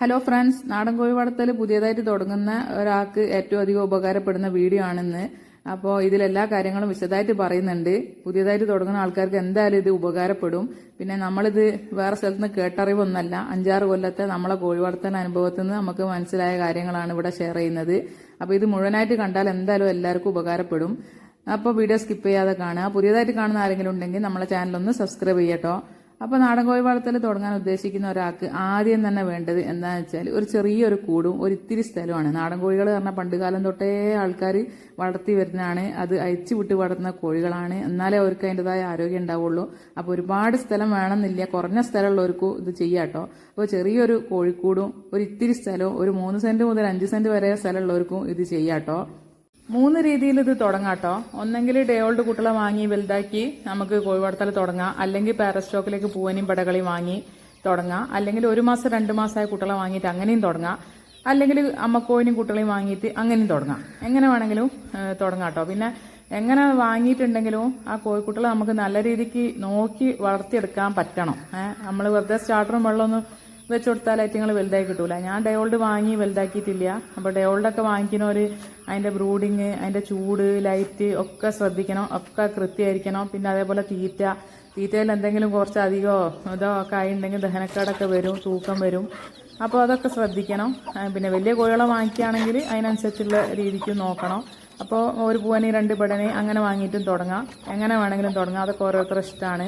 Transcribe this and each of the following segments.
Hello friends നാടൻ കോഴി വളർത്തൽ പുതിയതായിട്ട് തുടങ്ങുന്ന ഒരാൾക്ക് ഏറ്റവും അധികം ഉപകാരപ്പെടുന്ന വീഡിയോ ആണെന്ന്. അപ്പോൾ ഇതിലെല്ലാ കാര്യങ്ങളും വിശദമായിട്ട് പറയുന്നുണ്ട്. പുതിയതായിട്ട് തുടങ്ങുന്ന ആൾക്കാർക്ക് എന്തായാലും ഇത് ഉപകാരപ്പെടും. പിന്നെ നമ്മളിത് വേറെ സ്ഥലത്ത് നിന്ന് കേട്ടറിവൊന്നല്ല അഞ്ചാറ് കൊല്ലത്തെ നമ്മളെ കോഴി വളർത്തൽ അനുഭവത്തിൽ നിന്ന് നമുക്ക് മനസ്സിലായ കാര്യങ്ങളാണ് ഇവിടെ ഷെയർ ചെയ്യുന്നത്. അപ്പോൾ ഇത് മുഴുവനായിട്ട് കണ്ടാൽ എന്തായാലും എല്ലാവർക്കും ഉപകാരപ്പെടും. അപ്പോൾ വീഡിയോ സ്കിപ്പ് ചെയ്യാതെ കാണുക. പുതിയതായിട്ട് കാണുന്ന ആരെങ്കിലും ഉണ്ടെങ്കിൽ നമ്മളെ ചാനലൊന്ന് സബ്സ്ക്രൈബ് ചെയ്യട്ടോ. അപ്പോൾ നാടൻ കോഴി വളർത്തൽ തുടങ്ങാൻ ഉദ്ദേശിക്കുന്ന ഒരാൾക്ക് ആദ്യം തന്നെ വേണ്ടത് എന്താണെന്ന് വെച്ചാൽ ഒരു ചെറിയൊരു കൂടും ഒരു ഇത്തിരി സ്ഥലമാണ് നാടൻ കോഴികൾ പറഞ്ഞാൽ പണ്ടുകാലം തൊട്ടേ ആൾക്കാർ വളർത്തി വരുന്നതാണ്. അത് അയച്ചു വിട്ട് വളർത്തുന്ന കോഴികളാണ്. എന്നാലേ അവർക്ക് അതിന്റെതായ ആരോഗ്യം ഉണ്ടാവുള്ളൂ. അപ്പോൾ ഒരുപാട് സ്ഥലം വേണമെന്നില്ല. കുറഞ്ഞ സ്ഥലമുള്ളവർക്കും ഇത് ചെയ്യാട്ടോ അപ്പോൾ ചെറിയൊരു കോഴിക്കൂടും ഒരു ഇത്തിരി സ്ഥലവും ഒരു മൂന്ന് സെന്റ് മുതൽ അഞ്ച് സെന്റ് വരെ സ്ഥലമുള്ളവർക്കും ഇത് ചെയ്യാട്ടോ മൂന്ന് രീതിയിൽ ഇത് തുടങ്ങാട്ടോ ഒന്നെങ്കിൽ ഡേ ഓൾഡ് കുട്ടികളെ വാങ്ങി വലുതാക്കി നമുക്ക് കോഴി വളർത്തൽ തുടങ്ങാം. അല്ലെങ്കിൽ പാരസ്റ്റോക്കിലേക്ക് പൂവനും പടകളി വാങ്ങി തുടങ്ങാം. അല്ലെങ്കിൽ ഒരു മാസം രണ്ട് മാസമായ കുട്ടികളെ വാങ്ങിയിട്ട് അങ്ങനെയും തുടങ്ങാം. അല്ലെങ്കിൽ അമ്മക്കോയിനും കുട്ടികളെയും വാങ്ങിയിട്ട് അങ്ങനെയും തുടങ്ങാം. എങ്ങനെ വേണമെങ്കിലും തുടങ്ങാം കേട്ടോ. പിന്നെ എങ്ങനെ വാങ്ങിയിട്ടുണ്ടെങ്കിലും ആ കോഴിക്കുട്ടികളെ നമുക്ക് നല്ല രീതിക്ക് നോക്കി വളർത്തിയെടുക്കാൻ പറ്റണം. നമ്മൾ വെറുതെ സ്റ്റാർട്ടറും വെള്ളമൊന്നും വെച്ച് കൊടുത്താൽ ഐറ്റങ്ങൾ വലുതായി കിട്ടൂല. ഞാൻ ഡയോൾഡ് വാങ്ങി വലുതാക്കിയിട്ടില്ല. അപ്പോൾ ഡയോൾഡൊക്കെ വാങ്ങിക്കുന്നവർ അതിന്റെ ബ്രൂഡിങ് അതിന്റെ ചൂട് ലൈറ്റ് ഒക്കെ ശ്രദ്ധിക്കണം. ഒക്കെ കൃത്യമായിരിക്കണം. പിന്നെ അതേപോലെ തീറ്റ. തീറ്റയിൽ എന്തെങ്കിലും കുറച്ച് അധികമോ ഇതോ ഒക്കെ ആയിട്ടുണ്ടെങ്കിൽ ദഹനക്കേടൊക്കെ വരും തൂക്കം വരും. അപ്പോൾ അതൊക്കെ ശ്രദ്ധിക്കണം. പിന്നെ വലിയ കോഴികളെ വാങ്ങിക്കുകയാണെങ്കിൽ അതിനനുസരിച്ചുള്ള രീതിക്ക് നോക്കണം. അപ്പോൾ ഒരു പൂവനി രണ്ട് പടനെ അങ്ങനെ വാങ്ങിയിട്ടും തുടങ്ങാം. എങ്ങനെ വേണമെങ്കിലും തുടങ്ങാം. അതൊക്കെ ഓരോരുത്തരുടെ ഇഷ്ടമാണ്.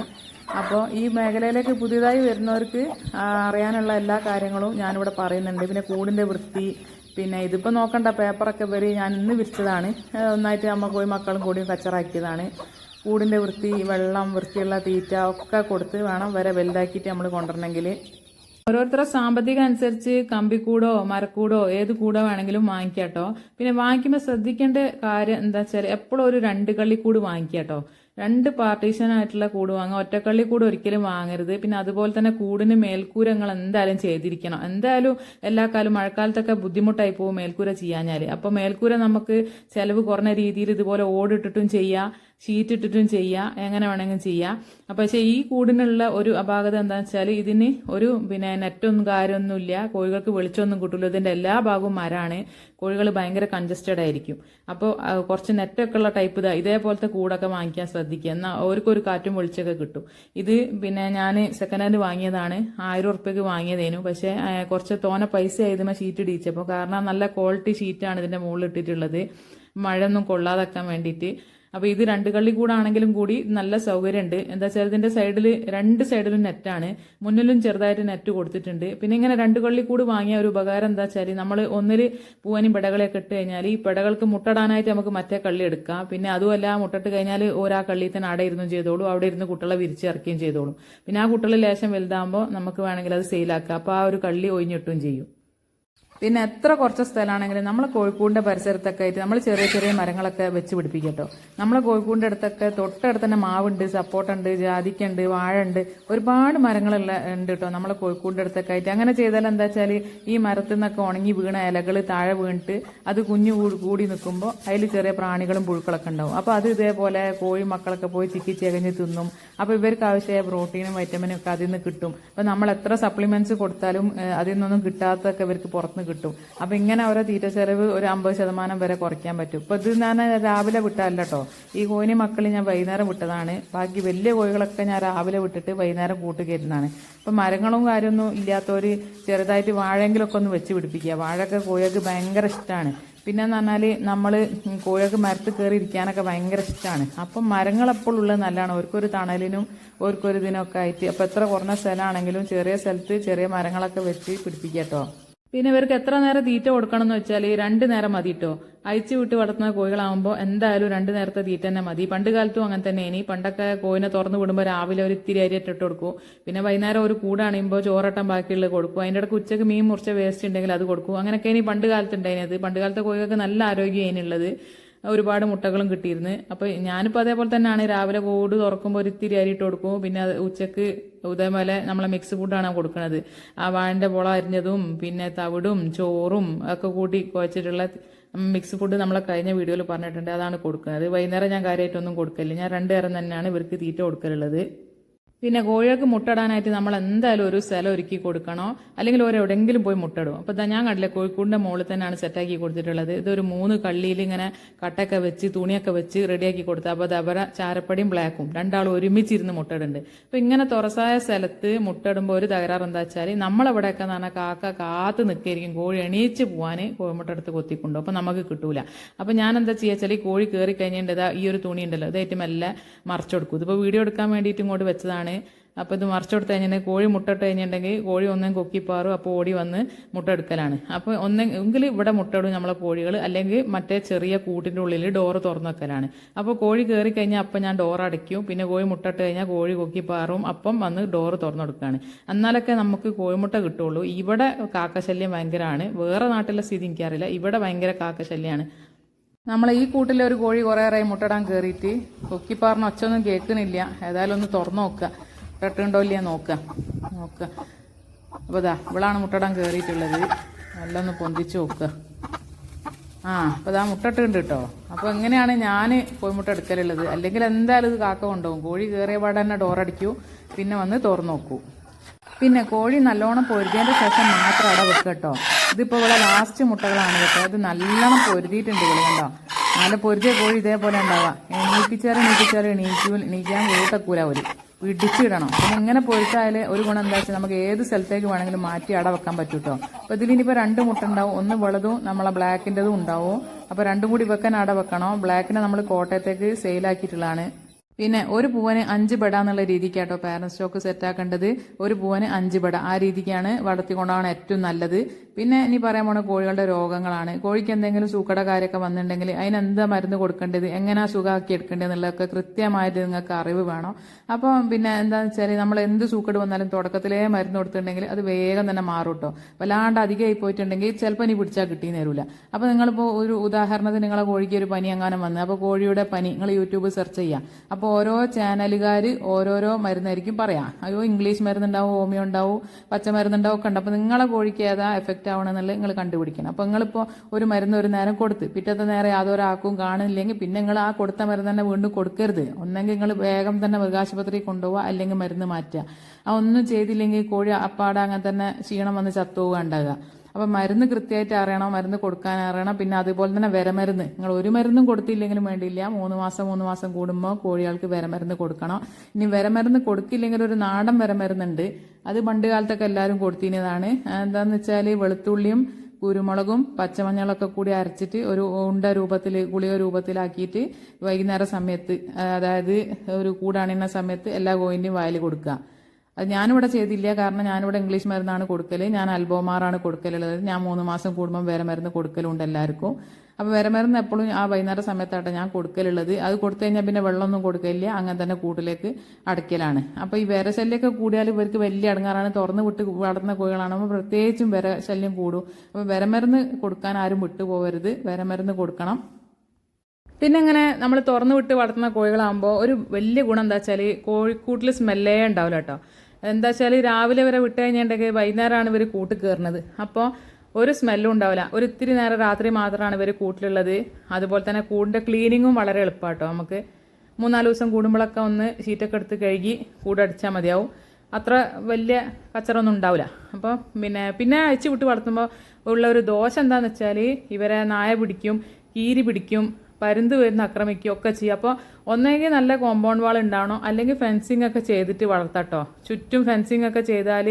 അപ്പോൾ ഈ മേഖലയിലേക്ക് പുതിയതായി വരുന്നവർക്ക് അറിയാനുള്ള എല്ലാ കാര്യങ്ങളും ഞാനിവിടെ പറയുന്നുണ്ട്. പിന്നെ കൂടിന്റെ വൃത്തി പിന്നെ ഇതിപ്പോൾ നോക്കണ്ട പേപ്പറൊക്കെ വരി ഞാൻ ഇന്ന് വിരിച്ചതാണ്. ഒന്നായിട്ട് അമ്മ പോയി മക്കളും കൂടി കച്ചറാക്കിയതാണ്. കൂടിന്റെ വൃത്തി വെള്ളം വൃത്തിയുള്ള തീറ്റ ഒക്കെ കൊടുത്ത് വേണം വരെ വലുതാക്കിയിട്ട് നമ്മൾ കൊണ്ടുവരണമെങ്കിൽ ഓരോരുത്തരുടെ സാമ്പത്തികം അനുസരിച്ച് കമ്പിക്കൂടോ മരക്കൂടോ ഏത് കൂടോ വേണമെങ്കിലും വാങ്ങിക്കാട്ടോ. പിന്നെ വാങ്ങിക്കുമ്പോൾ ശ്രദ്ധിക്കേണ്ട കാര്യം എന്താ വെച്ചാൽ എപ്പോഴും ഒരു രണ്ട് കള്ളിക്കൂട് വാങ്ങിക്കാട്ടോ. രണ്ട് പാർട്ടീഷൻ ആയിട്ടുള്ള കൂട് വാങ്ങുക. ഒറ്റക്കള്ളി കൂട് ഒരിക്കലും വാങ്ങരുത്. പിന്നെ അതുപോലെ തന്നെ കൂടിന് മേൽക്കൂരങ്ങൾ എന്തായാലും ചെയ്തിരിക്കണം. എന്തായാലും എല്ലാ കാലം മഴക്കാലത്തൊക്കെ ബുദ്ധിമുട്ടായി പോകും മേൽക്കൂര ചെയ്യാഞ്ഞാൽ അപ്പോൾ മേൽക്കൂര നമുക്ക് ചിലവ് കുറഞ്ഞ രീതിയിൽ ഇതുപോലെ ഓടിട്ടിട്ടും ചെയ്യാം. ഷീറ്റ് ഇട്ടിട്ടും ചെയ്യാം എങ്ങനെ വേണമെങ്കിലും ചെയ്യാം. അപ്പോൾ പക്ഷേ ഈ കൂടിനുള്ള ഒരു അപാകത എന്താണെന്ന് വെച്ചാൽ ഇതിന് ഒരു പിന്നെ നെറ്റൊന്നും കാര്യമൊന്നുമില്ല കോഴികൾക്ക് വെളിച്ചമൊന്നും കിട്ടില്ല ഇതിന്റെ എല്ലാ ഭാഗവും മരമാണ് കോഴികൾ ഭയങ്കര കൺജസ്റ്റഡ് ആയിരിക്കും. അപ്പോൾ കുറച്ച് നെറ്റൊക്കെ ഉള്ള ടൈപ്പ് ഇതാ. ഇതേപോലത്തെ കൂടൊക്കെ വാങ്ങിക്കാൻ ശ്രദ്ധിക്കുക. എന്നാൽ അവർക്കൊരു കാറ്റും വെളിച്ചമൊക്കെ കിട്ടും. ഇത് പിന്നെ ഞാൻ സെക്കൻഡ് ഹാൻഡ് വാങ്ങിയതാണ്. ആയിരം ഉറുപ്പ്യക്ക് വാങ്ങിയതേനു. പക്ഷേ കുറച്ച് തോന പൈസ ആയതുമ്പോൾ ഷീറ്റ് ഇടിച്ചപ്പോൾ. കാരണം നല്ല ക്വാളിറ്റി ഷീറ്റാണ് ഇതിന്റെ മുകളിൽ ഇട്ടിട്ടുള്ളത്. മഴയൊന്നും കൊള്ളാതാക്കാൻ വേണ്ടിയിട്ട്. അപ്പോൾ ഇത് രണ്ട് കള്ളി കൂടാണെങ്കിലും കൂടി നല്ല സൗകര്യമുണ്ട്. എന്താ വെച്ചാൽ ഇതിന്റെ സൈഡിൽ രണ്ട് സൈഡിലും നെറ്റാണ് മുന്നിലും ചെറുതായിട്ട് നെറ്റ് കൊടുത്തിട്ടുണ്ട്. പിന്നെ ഇങ്ങനെ രണ്ട് കള്ളി കൂട് വാങ്ങിയ ഒരു ഉപകാരം എന്താ വെച്ചാൽ നമ്മൾ ഒന്നിൽ പൂവനും പെടകളെയൊക്കെ ഇട്ട് കഴിഞ്ഞാൽ ഈ പെടകൾക്ക് മുട്ടടാനായിട്ട് നമുക്ക് മറ്റേ കള്ളി എടുക്കാം. പിന്നെ അതുമല്ല മുട്ടിട്ട് കഴിഞ്ഞാൽ ഓരോ കള്ളി തന്നെ അവിടെ ഇരുന്നും ചെയ്തോളൂ. അവിടെ ഇരുന്ന് കുട്ടികളെ വിരിച്ചിറക്കുകയും ചെയ്തോളും. പിന്നെ ആ കുട്ടികൾ ലേശം വലുതാകുമ്പോൾ നമുക്ക് വേണമെങ്കിൽ അത് സെയിലാക്കാം അപ്പോൾ ആ ഒരു കള്ളി ഒഴിഞ്ഞിട്ടും ചെയ്യും. പിന്നെ എത്ര കുറച്ച് സ്ഥലമാണെങ്കിലും നമ്മൾ കോഴിക്കൂടിന്റെ പരിസരത്തൊക്കെ ആയിട്ട് നമ്മൾ ചെറിയ ചെറിയ മരങ്ങളൊക്കെ വെച്ച് പിടിപ്പിക്കട്ടോ നമ്മൾ കോഴിക്കൂടിന്റെ അടുത്തൊക്കെ തൊട്ടടുത്ത് തന്നെ മാവുണ്ട് സപ്പോർട്ടുണ്ട് ജാതിക്കുണ്ട് ഉണ്ട് ഒരുപാട് മരങ്ങളുള്ള ഉണ്ട് കേട്ടോ നമ്മളെ കോഴിക്കൂടിന്റെ അടുത്തൊക്കെ ആയിട്ട്. അങ്ങനെ ചെയ്താൽ എന്താ വെച്ചാൽ ഈ മരത്തിൽ നിന്നൊക്കെ ഉണങ്ങി വീണ ഇലകൾ താഴെ വീണിട്ട് അത് കുഞ്ഞു കൂടി- നിൽക്കുമ്പോൾ അതിൽ ചെറിയ പ്രാണികളും പുഴുക്കളൊക്കെ ഉണ്ടാവും. അപ്പോൾ അത് ഇതേപോലെ കോഴി മക്കളൊക്കെ പോയി ചിക്കി ചകഞ്ഞ് തിന്നും. അപ്പോൾ ഇവർക്ക് ആവശ്യമായ പ്രോട്ടീനും വൈറ്റമിനും ഒക്കെ അതിൽ നിന്ന് കിട്ടും. അപ്പോൾ നമ്മൾ എത്ര സപ്ലിമെന്റ്സ് കൊടുത്താലും അതിൽ നിന്നൊന്നും കിട്ടാത്തതൊക്കെ ഇവർക്ക് പുറത്തുനിന്ന് കിട്ടും. അപ്പോൾ ഇങ്ങനെ ഓരോ തീറ്റ ചെലവ് ഒരു അമ്പത് ശതമാനം വരെ കുറയ്ക്കാൻ പറ്റും. ഇപ്പൊ ഇത് ഞാൻ രാവിലെ വിട്ടല്ല ഈ കോയിനി മക്കൾ ഞാൻ വൈകുന്നേരം വിട്ടതാണ്. ബാക്കി വലിയ കോഴികളൊക്കെ ഞാൻ രാവിലെ വിട്ടിട്ട് വൈകുന്നേരം കൂട്ടുകയറ്റുന്നതാണ് ഇപ്പം മരങ്ങളും കാര്യമൊന്നും ഇല്ലാത്തവർ ചെറുതായിട്ട് വാഴയെങ്കിലൊക്കെ ഒന്ന് വെച്ച് പിടിപ്പിക്കുക. വാഴയൊക്കെ കോഴികൾക്ക് ഭയങ്കര ഇഷ്ടമാണ് പിന്നെ എന്ന് പറഞ്ഞാൽ നമ്മൾ കോഴികൾക്ക് മരത്തിൽ കയറി ഇരിക്കാനൊക്കെ ഭയങ്കര ഇഷ്ടമാണ് അപ്പം മരങ്ങൾ എപ്പോഴും ഉള്ളത് നല്ലതാണ്. ഓർക്കൊരു തണലിനും ഓർക്കൊരു ഇതിനൊക്കെ ആയിട്ട്. അപ്പം എത്ര കുറഞ്ഞ സ്ഥലമാണെങ്കിലും ചെറിയ സ്ഥലത്ത് ചെറിയ മരങ്ങളൊക്കെ വെച്ച് പിടിപ്പിക്കാം പിന്നെ ഇവർക്ക് എത്ര നേരം തീറ്റ കൊടുക്കണം എന്ന് വെച്ചാൽ രണ്ട് നേരം മതി കേട്ടോ അയച്ചു വിട്ട് വളർത്തുന്ന കോഴികളാകുമ്പോൾ എന്തായാലും രണ്ട് നേരത്തെ തീറ്റ തന്നെ മതി. പണ്ട് കാലത്തും അങ്ങനെ തന്നെ ഇനി പണ്ടൊക്കെ കോഴിനെ തുറന്നു വിടുമ്പോൾ രാവിലെ ഒരു ഇത്തിരി അരി ഇട്ടിട്ട് കൊടുക്കും. പിന്നെ വൈകുന്നേരം ഒരു കൂടാണിയുമ്പോൾ ചോറട്ടം ബാക്കിയുള്ളത് കൊടുക്കും. അതിന്റെ ഇടയ്ക്ക് ഉച്ചയ്ക്ക് മീൻ മുറിച്ച വേസ്റ്റ് ഉണ്ടെങ്കിൽ അത് കൊടുക്കും. അങ്ങനെയൊക്കെ ഇനി പണ്ട് കാലത്ത് ഉണ്ടായിരുന്നത് പണ്ട് കാലത്തെ കോഴികൾക്ക് നല്ല ആരോഗ്യം അതിനുള്ളത് ഒരുപാട് മുട്ടകളും കിട്ടിയിരുന്നു. അപ്പോൾ ഞാനിപ്പോൾ അതേപോലെ തന്നെയാണ്. രാവിലെ കൂട് തുറക്കുമ്പോൾ ഒരു ഇത്തിരി അരി ഇട്ട് കൊടുക്കും. പിന്നെ ഉച്ചയ്ക്ക് ഇതേപോലെ നമ്മളെ മിക്സ് ഫുഡാണ് കൊടുക്കുന്നത് ആ വാഴന്റെ പുള അരിഞ്ഞതും പിന്നെ തവിടും ചോറും ഒക്കെ കൂട്ടി കുഴച്ചിട്ടുള്ള മിക്സ് ഫുഡ് നമ്മളെ കഴിഞ്ഞ വീഡിയോയിൽ പറഞ്ഞിട്ടുണ്ട്. അതാണ് കൊടുക്കുന്നത്. വൈകുന്നേരം ഞാൻ കാര്യമായിട്ടൊന്നും കൊടുക്കലില്ല. ഞാൻ രണ്ടു നേരം തന്നെയാണ് ഇവർക്ക് തീറ്റ കൊടുക്കലുള്ളത്. പിന്നെ കോഴികൾക്ക് മുട്ടടാനായിട്ട് നമ്മൾ എന്തായാലും ഒരു സ്ഥലം ഒരുക്കി കൊടുക്കണോ? അല്ലെങ്കിൽ ഓരോ എവിടെയെങ്കിലും പോയി മുട്ടടും അപ്പോൾ ഞാൻ കണ്ടില്ല കോഴിക്കൂടിന്റെ മുകളിൽ തന്നെയാണ് സെറ്റാക്കി കൊടുത്തിട്ടുള്ളത്. ഇതൊരു മൂന്ന് കള്ളിയിൽ ഇങ്ങനെ കട്ടൊക്കെ വെച്ച് തുണിയൊക്കെ വെച്ച് റെഡിയാക്കി കൊടുത്തു അപ്പോൾ അതവരെ ചാരപ്പടിയും ബ്ലാക്കും. രണ്ടാളും ഒരുമിച്ചിരുന്ന് മുട്ടടുണ്ട് അപ്പോൾ ഇങ്ങനെ തുറസായ സ്ഥലത്ത് മുട്ടടുമ്പോൾ ഒരു തകരാറ് എന്താ വെച്ചാൽ നമ്മളെവിടെയൊക്കെ എന്ന് പറഞ്ഞാൽ കാക്ക കാത്ത് നിൽക്കായിരിക്കും കോഴി എണീച്ച് പോകാൻ കോഴിമുട്ട എടുത്ത് കൊത്തിക്കൊണ്ടു. അപ്പോൾ നമുക്ക് കിട്ടൂല. അപ്പോൾ ഞാൻ എന്താ ചെയ്യുക ഈ കോഴി കയറി കഴിഞ്ഞിട്ട് ഈ ഒരു തുണി ഉണ്ടല്ലോ ഇതായിട്ട് മെല്ലെ മറച്ചു കൊടുക്കും. ഇതിപ്പോൾ വീഡിയോ എടുക്കാൻ വേണ്ടിയിട്ട് ഇങ്ങോട്ട് വെച്ചതാണ്. അപ്പോൾ ഇത് മറിച്ചു കൊടുത്ത് കഴിഞ്ഞിട്ടുണ്ടെങ്കിൽ കോഴി മുട്ടയിട്ട് കഴിഞ്ഞിട്ടുണ്ടെങ്കിൽ കോഴി ഒന്നും കൊക്കിപ്പാറും. അപ്പോൾ ഓടി വന്ന് മുട്ട എടുക്കലാണ് അപ്പോൾ ഒന്നെങ്കിൽ ഇവിടെ മുട്ടയിടും നമ്മളെ കോഴികൾ. അല്ലെങ്കിൽ മറ്റേ ചെറിയ കൂട്ടിന്റെ ഉള്ളിൽ ഡോറ് തുറന്നു വെക്കലാണ്. അപ്പോൾ കോഴി കയറി കഴിഞ്ഞാൽ അപ്പം ഞാൻ ഡോർ അടയ്ക്കും. പിന്നെ കോഴി മുട്ടയിട്ട് കഴിഞ്ഞാൽ കോഴി കൊക്കിപ്പാറും. അപ്പം വന്ന് ഡോറ് തുറന്നു കൊടുക്കുകയാണ്. എന്നാലൊക്കെ നമുക്ക് കോഴിമുട്ട കിട്ടുള്ളൂ ഇവിടെ കാക്കശല്യം ഭയങ്കരമാണ്. വേറെ നാട്ടിലെ സ്ഥിതി എനിക്കറിയില്ല. ഇവിടെ ഭയങ്കര കാക്കശല്യമാണ് നമ്മളെ ഈ കൂട്ടിലെ ഒരു കോഴി കുറേ നേരമായി മുട്ടടാൻ കയറിയിട്ട് കൊക്കിപ്പാറിന് ഒച്ചൊന്നും കേൾക്കുന്നില്ല. ഏതായാലും ഒന്ന് തുറന്നു നോക്കുക മുട്ടട്ടുണ്ടോ ഇല്ല നോക്കുക നോക്കുക അപ്പോൾ ഇതാ ഇവളാണ് മുട്ടടാൻ കയറിയിട്ടുള്ളത് നല്ലൊന്ന് പൊന്തിച്ച് നോക്കുക ആ അപ്പോൾ ഇതാ മുട്ടട്ടുണ്ട് കേട്ടോ അപ്പോൾ എങ്ങനെയാണ് ഞാൻ കോഴിമുട്ട എടുക്കലുള്ളത്? അല്ലെങ്കിൽ എന്തായാലും ഇത് കാക്ക കൊണ്ടുപോകും. കോഴി കയറിയ പാടെ തന്നെ ഡോറടിക്കൂ പിന്നെ വന്ന് തുറന്നു നോക്കൂ. പിന്നെ കോഴി നല്ലോണം പൊരുതിയതിന്റെ ശേഷം മാത്രം അവിടെ വെക്കുക കേട്ടോ ഇതിപ്പോ ഇവിടെ ലാസ്റ്റ് മുട്ടകളാണ് കേട്ടോ. അത് നല്ലോണം പൊരുതിയിട്ടുണ്ട് ഇവിടെ കണ്ടോ? നല്ല പൊരുതിയ കോഴി ഇതേപോലെ ഉണ്ടാവുക എണീപ്പിച്ചാറ് എണീപ്പിച്ചാറ് എണീക്കൂ എണീക്കാൻ കൂട്ടക്കൂല ഒരു ഇടിച്ചിടണം പിന്നെ ഇങ്ങനെ പൊരുത്തായാൽ ഒരു ഗുണം എന്താ വെച്ചാൽ നമുക്ക് ഏത് സ്ഥലത്തേക്ക് വേണമെങ്കിലും മാറ്റി അട വെക്കാൻ പറ്റും കേട്ടോ അപ്പൊ ഇതിലിനിപ്പോ രണ്ട് മുട്ട ഉണ്ടാവും. ഒന്ന് വെളുതും നമ്മളെ ബ്ലാക്കിന്റെതും ഉണ്ടാവും. അപ്പൊ രണ്ടും കൂടി വെക്കാൻ അട വെക്കണം? ബ്ലാക്കിനെ നമ്മൾ കോട്ടയത്തേക്ക് സെയിലാക്കിയിട്ടുള്ളതാണ് പിന്നെ ഒരു പൂവന് അഞ്ച് ബട എന്നുള്ള രീതിക്കാട്ടോ പാരൻസ് സ്റ്റോക്ക് സെറ്റാക്കേണ്ടത് ഒരു പൂവന് അഞ്ച് ബട. ആ രീതിക്കാണ് വളർത്തിക്കൊണ്ടാണ് ഏറ്റവും നല്ലത്. പിന്നെ ഇനി പറയാൻ പോണ കോഴികളുടെ രോഗങ്ങളാണ്. കോഴിക്ക് എന്തെങ്കിലും സൂക്കട കാര്യമൊക്കെ വന്നിട്ടുണ്ടെങ്കിൽ അതിനെന്താ മരുന്ന് കൊടുക്കേണ്ടത്? എങ്ങനെ സുഖമാക്കി എടുക്കേണ്ടത് എന്നുള്ളതൊക്കെ കൃത്യമായിട്ട് നിങ്ങൾക്ക് അറിവ് വേണം. അപ്പോൾ പിന്നെ എന്താണെന്ന് വെച്ചാൽ നമ്മൾ എന്ത് സൂക്കട് വന്നാലും തുടക്കത്തിലേ മരുന്ന് കൊടുത്തിട്ടുണ്ടെങ്കിൽ അത് വേഗം തന്നെ മാറും കേട്ടോ. വല്ലാണ്ട് അധികമായി പോയിട്ടുണ്ടെങ്കിൽ ചിലപ്പോൾ ഇനി പിടിച്ചാൽ കിട്ടിയെന്ന് തരൂല അപ്പോൾ നിങ്ങളിപ്പോൾ ഒരു ഉദാഹരണത്തിന് നിങ്ങളെ കോഴിക്ക് ഒരു പനി എങ്ങാനും വന്ന് അപ്പോൾ കോഴിയുടെ പനി നിങ്ങൾ യൂട്യൂബ് സെർച്ച് ചെയ്യാം. അപ്പോൾ ഓരോ ചാനലുകാർ ഓരോരോ മരുന്നായിരിക്കും പറയാം. അയ്യോ ഇംഗ്ലീഷ് മരുന്നുണ്ടാവും ഹോമിയോ ഉണ്ടാവും പച്ചമരുന്നുണ്ടാവും ഒക്കെ ഉണ്ട്. അപ്പോൾ നിങ്ങളെ കോഴിക്ക് ഏതാ എഫക്റ്റ് ആവണമെന്നുള്ളത് നിങ്ങൾ കണ്ടുപിടിക്കണം. അപ്പോൾ നിങ്ങളിപ്പോൾ ഒരു മരുന്ന് ഒരു നേരം കൊടുത്ത് പിറ്റത്തെ നേരം യാതൊരാൾക്കും കാണില്ലെങ്കിൽ പിന്നെ നിങ്ങൾ ആ കൊടുത്ത മരുന്ന് തന്നെ വീണ്ടും കൊടുക്കരുത്. ഒന്നെങ്കിൽ നിങ്ങൾ വേഗം തന്നെ മൃഗാശുപത്രി കൊണ്ടുപോവുക അല്ലെങ്കിൽ മരുന്ന് മാറ്റുക. ആ ഒന്നും ചെയ്തില്ലെങ്കിൽ കോഴി അപ്പാടെ അങ്ങനെ തന്നെ ക്ഷീണം വന്ന് ചത്തുപോവുക ഉണ്ടാകുക അപ്പൊ മരുന്ന് കൃത്യമായിട്ട് അറിയണം? മരുന്ന് കൊടുക്കാൻ അറിയണം? പിന്നെ അതുപോലെ തന്നെ വിരമരുന്ന്. നിങ്ങൾ ഒരു മരുന്നും കൊടുത്തില്ലെങ്കിലും വേണ്ടിയില്ല. മൂന്ന് മാസം മൂന്ന് മാസം കൂടുമ്പോൾ കോഴികൾക്ക് വിരമരുന്ന് കൊടുക്കണം. ഇനി വിരമരുന്ന് കൊടുക്കില്ലെങ്കിൽ ഒരു നാടൻ വിരമരുന്നുണ്ട്. അത് പണ്ട് കാലത്തൊക്കെ എല്ലാവരും കൊടുത്തിരുന്നതാണ്. എന്താന്ന് വെച്ചാൽ വെളുത്തുള്ളിയും കുരുമുളകും പച്ചമഞ്ഞളൊക്കെ കൂടി അരച്ചിട്ട് ഒരു ഉണ്ട രൂപത്തിൽ ഗുളിക രൂപത്തിലാക്കിയിട്ട് വൈകുന്നേര സമയത്ത് അതായത് ഒരു കൂടണിയുന്ന സമയത്ത് എല്ലാ കോയിന്റെയും വായിൽ കൊടുക്കുക. അത് ഞാനിവിടെ ചെയ്തില്ല. കാരണം ഞാനിവിടെ ഇംഗ്ലീഷ് മരുന്നാണ് കൊടുക്കൽ ഞാൻ അൽബോമാറാണ് കൊടുക്കലുള്ളത്. ഞാൻ മൂന്ന് മാസം കൂടുമ്പോൾ വേറെ മരുന്ന് കൊടുക്കലുണ്ട് എല്ലാവർക്കും. അപ്പോൾ വേറെ മരുന്ന് എപ്പോഴും ആ വൈകുന്നേര സമയത്താട്ടെ ഞാൻ കൊടുക്കലുള്ളത്. അത് കൊടുത്തു കഴിഞ്ഞാൽ പിന്നെ വെള്ളമൊന്നും കൊടുക്കില്ല അങ്ങനെ തന്നെ കൂട്ടിലേക്ക് അടയ്ക്കലാണ് അപ്പോൾ ഈ വേറെ ശല്യമൊക്കെ കൂടിയാൽ ഇവർക്ക് വലിയ അടങ്ങാറാണ്. തുറന്ന് വിട്ട് വളർന്ന കോഴികളാണ്. അപ്പോൾ പ്രത്യേകിച്ചും വേറെ ശല്യം കൂടും. അപ്പോൾ വേറെ മരുന്ന് കൊടുക്കാൻ ആരും വിട്ടുപോകരുത് വേറെ മരുന്ന് കൊടുക്കണം. പിന്നെ ഇങ്ങനെ നമ്മൾ തുറന്നു വിട്ട് വളർത്തുന്ന കോഴികളാകുമ്പോൾ ഒരു വലിയ ഗുണം എന്താ വെച്ചാൽ കോഴിക്കൂട്ടിൽ സ്മെല്ലേ ഉണ്ടാവില്ല കേട്ടോ. എന്താ വെച്ചാൽ രാവിലെ വരെ വിട്ട് കഴിഞ്ഞിട്ടുണ്ടെങ്കിൽ വൈകുന്നേരമാണ് ഇവർ കൂട്ട് കയറുന്നത് അപ്പോൾ ഒരു സ്മെല്ലും ഉണ്ടാവില്ല. ഒരു ഇത്തിരി നേരം രാത്രി മാത്രമാണ് ഇവർ കൂട്ടിലുള്ളത്. അതുപോലെ തന്നെ കൂടിന്റെ ക്ലീനിങ്ങും വളരെ എളുപ്പമാട്ടോ നമുക്ക് മൂന്നാൽ ദിവസം കൂടുമ്പോഴൊക്കെ ഒന്ന് ഷീറ്റൊക്കെ എടുത്ത് കഴുകി കൂടടിച്ചാൽ മതിയാവും. അത്ര വലിയ കച്ചറൊന്നും ഉണ്ടാവില്ല. അപ്പോൾ പിന്നെ പിന്നെ അഴിച്ചു വിട്ട് വളർത്തുമ്പോൾ ഉള്ള ഒരു ദോഷം എന്താണെന്ന് വെച്ചാൽ ഇവരെ നായ പിടിക്കും കീരി പിടിക്കും പരുന്ത് വരുന്ന ആക്രമിക്കുകയും ഒക്കെ ചെയ്യുക അപ്പോൾ ഒന്നെങ്കിൽ നല്ല കോമ്പൗണ്ട് വാൾ ഉണ്ടാവണം? അല്ലെങ്കിൽ ഫെൻസിങ് ഒക്കെ ചെയ്തിട്ട് വളർത്താട്ടോ? ചുറ്റും ഫെൻസിങ് ഒക്കെ ചെയ്താൽ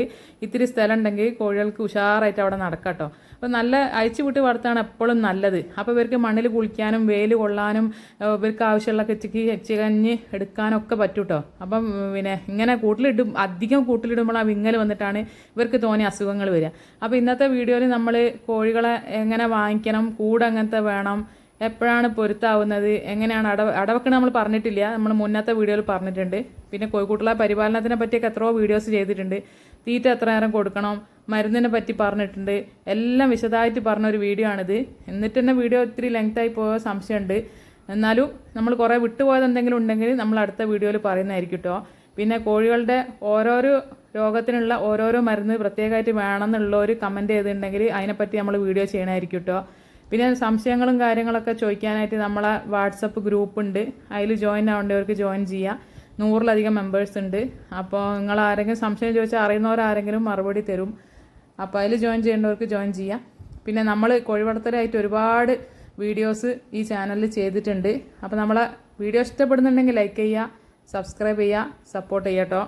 ഇത്തിരി സ്ഥലം ഉണ്ടെങ്കിൽ കോഴികൾക്ക് ഉഷാറായിട്ട് അവിടെ നടക്കാട്ടോ. അപ്പോൾ നല്ല അയച്ചു വിട്ട് വളർത്താണ് എപ്പോഴും നല്ലത്. അപ്പോൾ ഇവർക്ക് മണ്ണിൽ കുളിക്കാനും വെയിൽ കൊള്ളാനും ഇവർക്ക് ആവശ്യമുള്ള കച്ചിക്ക് ചികഞ്ഞ് എടുക്കാനൊക്കെ പറ്റും കേട്ടോ അപ്പം പിന്നെ ഇങ്ങനെ കൂട്ടിലിടും അധികം കൂട്ടിലിടുമ്പോൾ ആ വിങ്ങൽ വന്നിട്ടാണ് ഇവർക്ക് തോന്നിയ അസുഖങ്ങൾ വരിക. അപ്പോൾ ഇന്നത്തെ വീഡിയോയിൽ നമ്മൾ കോഴികളെ എങ്ങനെ വാങ്ങിക്കണം കൂട് അങ്ങനത്തെ വേണം എപ്പോഴാണ് പൊരുത്താവുന്നത്? എങ്ങനെയാണ് അടവ് അടവെക്കണ നമ്മൾ പറഞ്ഞിട്ടില്ല. നമ്മൾ മുന്നത്തെ വീഡിയോയിൽ പറഞ്ഞിട്ടുണ്ട്. പിന്നെ കോഴിക്കൂട്ടുള്ള പരിപാലനത്തിനെ പറ്റിയൊക്കെ എത്രയോ വീഡിയോസ് ചെയ്തിട്ടുണ്ട്. തീറ്റ എത്ര നേരം കൊടുക്കണം? മരുന്നിനെ പറ്റി പറഞ്ഞിട്ടുണ്ട്. എല്ലാം വിശദമായിട്ട് പറഞ്ഞ ഒരു വീഡിയോ ആണിത്. എന്നിട്ട് തന്നെ വീഡിയോ ഒത്തിരി ലെങ്ത് ആയി പോയ സംശയമുണ്ട്. എന്നാലും നമ്മൾ കുറേ വിട്ടുപോയത് എന്തെങ്കിലും ഉണ്ടെങ്കിൽ നമ്മൾ അടുത്ത വീഡിയോയിൽ പറയുന്നതായിരിക്കും കേട്ടോ പിന്നെ കോഴികളുടെ ഓരോരോ രോഗത്തിനുള്ള ഓരോരോ മരുന്ന് പ്രത്യേകമായിട്ട് ഒരു കമന്റ് ചെയ്തിട്ടുണ്ടെങ്കിൽ അതിനെപ്പറ്റി നമ്മൾ വീഡിയോ ചെയ്യണമായിരിക്കും കേട്ടോ പിന്നെ സംശയങ്ങളും കാര്യങ്ങളൊക്കെ ചോദിക്കാനായിട്ട് നമ്മളെ വാട്സപ്പ് ഗ്രൂപ്പ് ഉണ്ട് അതിൽ ജോയിൻ ആവേണ്ടവർക്ക് ജോയിൻ ചെയ്യാം. നൂറിലധികം മെമ്പേഴ്സ് ഉണ്ട്. അപ്പോൾ നിങ്ങൾ ആരെങ്കിലും സംശയം ചോദിച്ചാൽ അറിയുന്നവരാരെങ്കിലും മറുപടി തരും. അപ്പോൾ അതിൽ ജോയിൻ ചെയ്യേണ്ടവർക്ക് ജോയിൻ ചെയ്യാം. പിന്നെ നമ്മൾ കോഴിവളർത്തലായിട്ട് ഒരുപാട് വീഡിയോസ് ഈ ചാനലിൽ ചെയ്തിട്ടുണ്ട്. അപ്പോൾ നമ്മളെ വീഡിയോ ഇഷ്ടപ്പെടുന്നുണ്ടെങ്കിൽ ലൈക്ക് ചെയ്യുക സബ്സ്ക്രൈബ് ചെയ്യുക സപ്പോർട്ട് ചെയ്യാം കേട്ടോ.